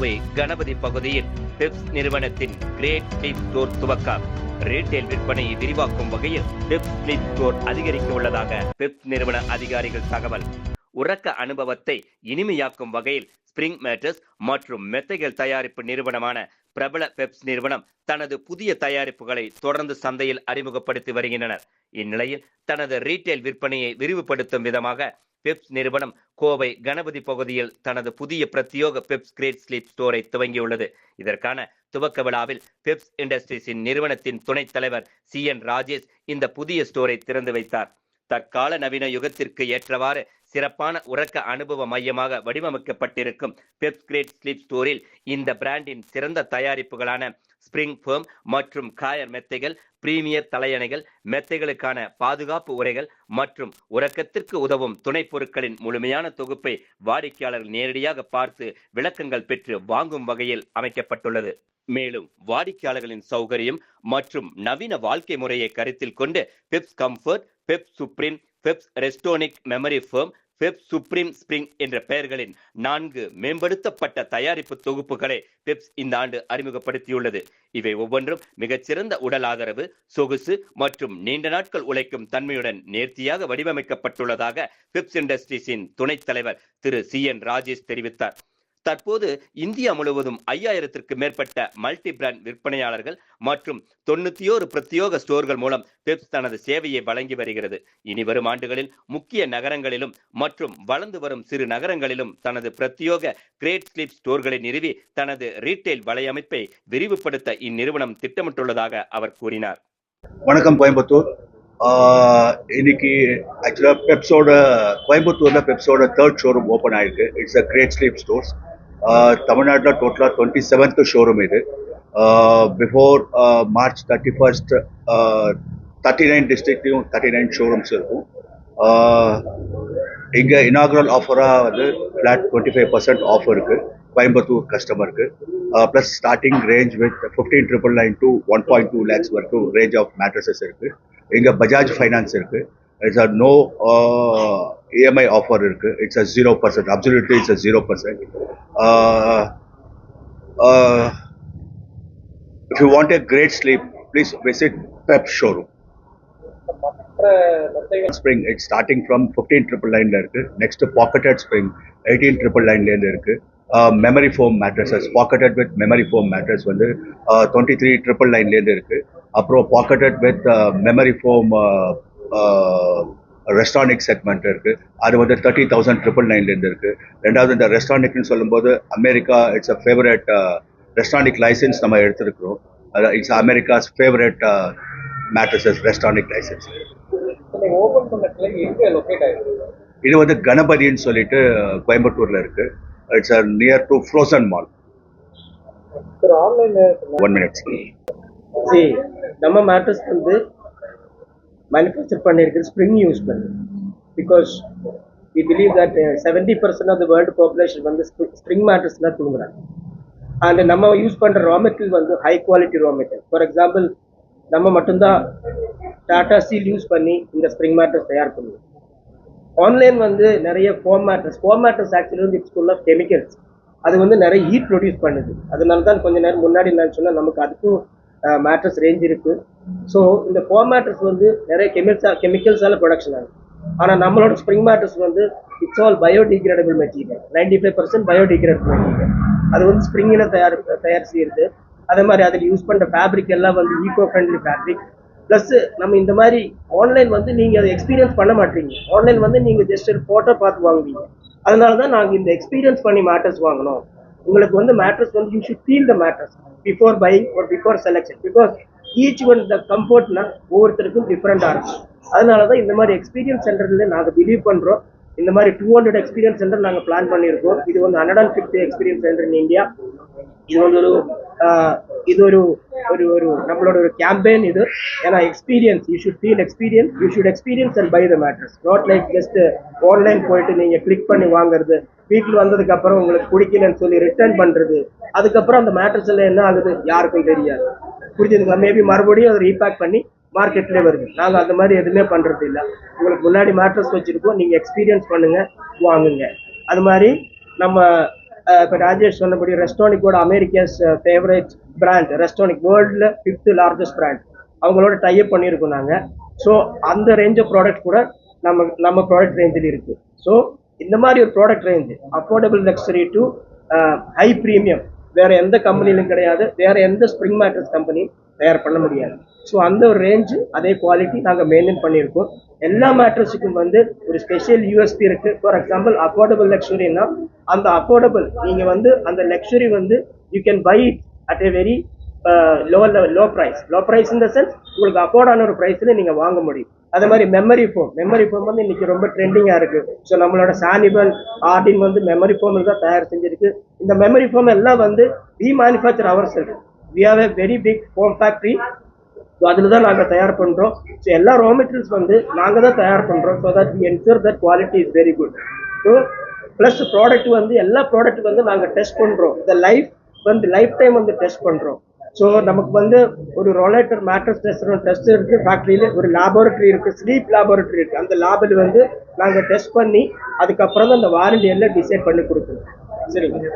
கோவை கணபதி பகுதியில் பெப்ஸ் நிறுவனத்தின் great sleep store துவக்கம். ரீட்டைல் விற்பனையை விரிவாக்கும் வகையில் பெப்ஸ் ஸ்லீப் ஸ்டோர் அதிகரிக்க உள்ளதாக பெப்ஸ் நிறுவன அதிகாரிகள் தகவல். உறக்க அனுபவத்தை இனிமையாக்கும் வகையில் ஸ்பிரிங் மேட்டர்ஸ் மற்றும் மெத்தைகள் தயாரிப்பு நிறுவனமான பிரபல பெப்ஸ் நிறுவனம் தனது புதிய தயாரிப்புகளை தொடர்ந்து சந்தையில் அறிமுகப்படுத்தி வருகின்றனர். இந்நிலையில் தனது ரீட்டைல் விற்பனையை விரிவுபடுத்தும் விதமாக பெப்ஸ் நிறுவனம் கோவை கணபதி பகுதியில் தனது புதிய பிரத்யோக பெப்ஸ் கிரேட் ஸ்லீப் ஸ்டோரை துவங்கியுள்ளது. இதற்கான துவக்க விழாவில் பெப்ஸ் இண்டஸ்ட்ரீஸின் நிறுவனத்தின் துணைத் தலைவர் சி என் ராஜேஷ் இந்த புதிய ஸ்டோரை திறந்து வைத்தார். தற்கால நவீன யுகத்திற்கு ஏற்றவாறு சிறப்பான உறக்க அனுபவ மையமாக வடிவமைக்கப்பட்டிருக்கும் பெப்ஸ் கிரேட் ஸ்லீப் ஸ்டோரில் இந்த பிராண்டின் சிறந்த தயாரிப்புகளான ஸ்பிரிங் ஃபேம் மற்றும் காயர் மெத்தைகள் பிரீமியர் தலையணைகள் மெத்தைகளுக்கான பாதுகாப்பு உரைகள் மற்றும் உறக்கத்திற்கு உதவும் துணைப் பொருட்களின் முழுமையான தொகுப்பை வாடிக்கையாளர்கள் நேரடியாக பார்த்து விளக்கங்கள் பெற்று வாங்கும் வகையில் அமைக்கப்பட்டுள்ளது. மேலும் வாடிக்கையாளர்களின் சௌகரியம் மற்றும் நவீன வாழ்க்கை முறையை கருத்தில் கொண்டு Peps comfort Pep supreme Peps Restonic memory foam Peps supreme spring என்ற பெயர்களின் நான்கு மேம்படுத்தப்பட்ட தயாரிப்பு தொகுப்புகளை பெப்ஸ் இந்த ஆண்டு அறிமுகப்படுத்தியுள்ளது. இவை ஒவ்வொன்றும் மிகச்சிறந்த உடல் ஆதரவு சொகுசு மற்றும் நீண்ட நாட்கள் உழைக்கும் தன்மையுடன் நேர்த்தியாக வடிவமைக்கப்பட்டுள்ளதாக பெப்ஸ் இண்டஸ்ட்ரீஸின் துணைத் தலைவர் திரு சி என் ராஜேஷ் தெரிவித்தார். தற்போது இந்தியா முழுவதும் ஐயாயிரத்திற்கு மேற்பட்ட மல்டி பிராண்ட் விற்பனையாளர்கள் மற்றும் தொண்ணூத்தி ஓரு பிரத்யோக ஸ்டோர்கள் மூலம் பெப்ஸ் தனது சேவையை வழங்கி வருகிறது. இனி வரும் ஆண்டுகளில் முக்கிய நகரங்களிலும் மற்றும் வளர்ந்து வரும் சிறு நகரங்களிலும் தனது பிரத்யோக கிரேட் ஸ்லீப் ஸ்டோர்களை நிறுவி தனது ரீட்டைல் வலையமைப்பை விரிவுபடுத்த இந்நிறுவனம் திட்டமிட்டுள்ளதாக அவர் கூறினார். வணக்கம் கோயம்புத்தூர். ஆஹ் இன்னைக்கு ஆக்சுவலாக பெப்ஸோட கோயம்புத்தூரில் பெப்ஸோட தேர்ட் ஷோரூம் ஓப்பன் ஆயிருக்கு. It's a great sleep stores தமிழ்நாட்டில் டோட்டலாக டுவெண்ட்டி செவன்த் ஷோரூம் இது. Before March thirty first thirty nine டிஸ்ட்ரிக்ட்லையும் thirty nine showrooms இருக்கும். இங்கே இனாகுரல் ஆஃபராக வந்து flat twenty five percent offer இருக்குது கோயம்புத்தூர் கஸ்டமருக்கு plus starting range with fifteen triple nine two one point two lakhs வரைக்கும் ரேஞ்ச் ஆஃப் மேட்ரஸஸ் இருக்குது இங்கே பஜாஜ் ஃபைனான்ஸ் இருக்குது it's a no EMI offer இருக்குது it's a zero percent absolutely it's a zero percent if you want a great sleep please visit Pep showroom spring it's starting from fifteen triple நைன்ல இருக்கு. Next pocketed spring eighteen triple நைன்லேருந்து இருக்கு. Memory foam mattresses pocketed with memory foam mattress வந்து twenty three triple நைன்லேருந்து இருக்கு. அப்புறம் pocketed with memory foam Restonic segment இருக்கு. அது வந்து தேர்ட்டி தௌசண்ட் ட்ரிபிள் நைன்லேருந்து இருக்கு. ரெண்டாவது இந்த ரெஸ்டானிக்னு சொல்லும்போது America it's a favourite Restonic license நம்ம எடுத்திருக்கிறோம். It's America's favourite mattresses Restonic license இது வந்து கணபதின்னு சொல்லிட்டு கோயம்புத்தூர்ல இருக்கு. It's near to Prozone mall one minutes நம்ம மேட்ரஸ் வந்து மேனுஃபேக்சர் பண்ணியிருக்கிற ஸ்ப்ரிங் யூஸ் பண்ணி because we believe that seventy percent of the world population வந்து ஸ்ப்ரிங் மேட்ரஸ் தான் தூங்குறாங்க. அண்ட் நம்ம யூஸ் பண்ணுற ரா மெட்டீரியல் வந்து high quality raw material for example நம்ம மட்டும்தான் டாடா ஸ்டீல் யூஸ் பண்ணி இந்த ஸ்ப்ரிங் மேட்ரஸ் தயார் பண்ணுவோம். ஆன்லைன் வந்து நிறைய foam mattress foam mattress actually வந்து இட்ஸ் ஃபுல் ஆஃப் கெமிக்கல்ஸ் அது வந்து நிறைய ஹீட் ப்ரொடியூஸ் பண்ணுது. அதனால தான் கொஞ்ச நேரம் முன்னாடி நான் சொன்னேன் நமக்கு அதுக்கும் மேட்ரஸ் ரேஞ்ச் இருக்குது ஸோ இந்த ஃபோம் மேட்ரஸ் வந்து நிறைய கெமிக்கல்ஸாக கெமிக்கல்ஸால ப்ரொடக்ஷன் ஆகும் ஆனால் நம்மளோட ஸ்ப்ரிங் மேட்ரஸ் வந்து it's all biodegradable material ninety five percent biodegradable material அது வந்து ஸ்ப்ரிங்கில் தயார் தயார் செய்யுது அதே மாதிரி அதில் யூஸ் பண்ணுற ஃபேப்ரிக் எல்லாம் வந்து ஈகோ ஃப்ரெண்ட்லி ஃபேப்ரிக் ப்ளஸ் நம்ம இந்த மாதிரி ஆன்லைன் வந்து நீங்கள் அதை எக்ஸ்பீரியன்ஸ் பண்ண மாட்டீங்க. ஆன்லைன் வந்து நீங்கள் ஜஸ்ட் ஒரு ஃபோட்டோ பார்த்து வாங்குவீங்க. அதனால தான் நாங்கள் இந்த எக்ஸ்பீரியன்ஸ் பண்ணி மேட்ரஸ் வாங்கினோம். உங்களுக்கு வந்து மேட்ரஸ் வந்து you should feel the mattress before buying ஒரு before selection because each one the கம்ஃபர்ட்னா ஒவ்வொருத்தருக்கும் டிஃப்ரெண்டாக இருக்கும். அதனால தான் இந்த மாதிரி எக்ஸ்பீரியன்ஸ் சென்டர்ல நாங்கள் பிலீவ் பண்ணுறோம் இந்த மாதிரி டூ ஹண்ட்ரட் எக்ஸ்பீரியன்ஸ் சென்டர் நாங்கள் பிளான் பண்ணியிருக்கோம். இது வந்து hundred and fifty experience centre in India இது வந்து ஒரு இது ஒரு ஒரு ஒரு நம்மளோட ஒரு கேம்பெயின் இது. ஏன்னா experience you should feel experience you should experience and buy the mattress not like just online போயிட்டு நீங்கள் கிளிக் பண்ணி வாங்குறது. வீட்டில் வந்ததுக்கு அப்புறம் உங்களுக்கு பிடிக்கலன்னு சொல்லி ரிட்டர்ன் பண்ணுறது அதுக்கப்புறம் அந்த மேட்டர்ஸ் எல்லாம் என்ன ஆகுது? யாருக்கும் தெரியாது. புரிஞ்சுதுங்களா? மேபி மறுபடியும் அதை ரீபேக் பண்ணி மார்க்கெட்லேயே வருது. நாங்கள் அந்த மாதிரி எதுவுமே பண்ணுறது இல்லை. உங்களுக்கு முன்னாடி மேட்ரஸ் வச்சுருக்கோம். நீங்கள் எக்ஸ்பீரியன்ஸ் பண்ணுங்கள் வாங்குங்க. அது மாதிரி நம்ம இப்போ ராஜேஷ் சொன்னபடி ரெஸ்டானிக்கோட அமெரிக்காஸ் ஃபேவரேட் பிராண்ட் ரெஸ்டானிக் வேர்ல்டில் ஃபிஃப்த்து லார்ஜஸ்ட் பிராண்ட் அவங்களோட டைப் பண்ணியிருக்கோம் நாங்கள் ஸோ அந்த ரேஞ்ச் ஆஃப் ப்ராடக்ட் கூட நம்ம நம்ம ப்ராடக்ட் ரேஞ்சில் இருக்குது ஸோ இந்த மாதிரி ஒரு product range affordable luxury to high premium வேற எந்த கம்பெனிலும் கிடையாது. வேற எந்த ஸ்ப்ரிங் மேட்ரஸ் கம்பெனி தயார் பண்ண முடியாது. ஸோ அந்த ஒரு ரேஞ்சு அதே குவாலிட்டி நாங்கள் மெயின்டைன் பண்ணியிருக்கோம். எல்லா மேட்ரஸுக்கும் வந்து ஒரு ஸ்பெஷல் யூஎஸ்பி இருக்குது ஃபார் எக்ஸாம்பிள் அஃபோர்டபுள் லக்ஸுரினா அந்த அஃபோர்டபுள் நீங்கள் வந்து அந்த லக்ஸுரி வந்து you can buy at a very low level low price low price இந்த சென்ஸ் உங்களுக்கு அஃபோர்டான ஒரு ப்ரைஸில் நீங்கள் வாங்க முடியும். அதே மாதிரி மெமரி ஃபோம் மெமரி ஃபோம் வந்து இன்னைக்கு ரொம்ப ட்ரெண்டிங்காக இருக்குது ஸோ நம்மளோட சானிபல் ஆர்டின் வந்து மெமரி ஃபோமில் தான் தயார் செஞ்சிருக்கு. இந்த மெமரி ஃபோன் எல்லாம் வந்து வி மேனுஃபேக்சர் அவர்ஸ் இருக்குது we have a very big foam factory so அதில் தான் நாங்கள் தயார் பண்ணுறோம் ஸோ எல்லா ரா மெட்டீரியல்ஸ் வந்து நாங்கள் தான் தயார் பண்ணுறோம் so that we ensure that quality is very good so plus product வந்து எல்லா ப்ராடக்ட் வந்து நாங்கள் டெஸ்ட் பண்ணுறோம் இந்த லைஃப் வந்து லைஃப் டைம் வந்து டெஸ்ட் பண்ணுறோம் ஸோ நமக்கு வந்து ஒரு ரொலேட்டர் மேட்ரஸ் டெஸ்ட் டெஸ்ட் இருக்கு. ஃபேக்ட்ரியில் ஒரு லேபோரட்டரி இருக்கு. ஸ்லீப் லேபோரட்டரி இருக்கு. அந்த லேபில் வந்து நாங்கள் டெஸ்ட் பண்ணி அதுக்கப்புறம் தான் அந்த வாரண்டி எல்லாம் டிசைட் பண்ணி கொடுக்குறோம் சரிங்க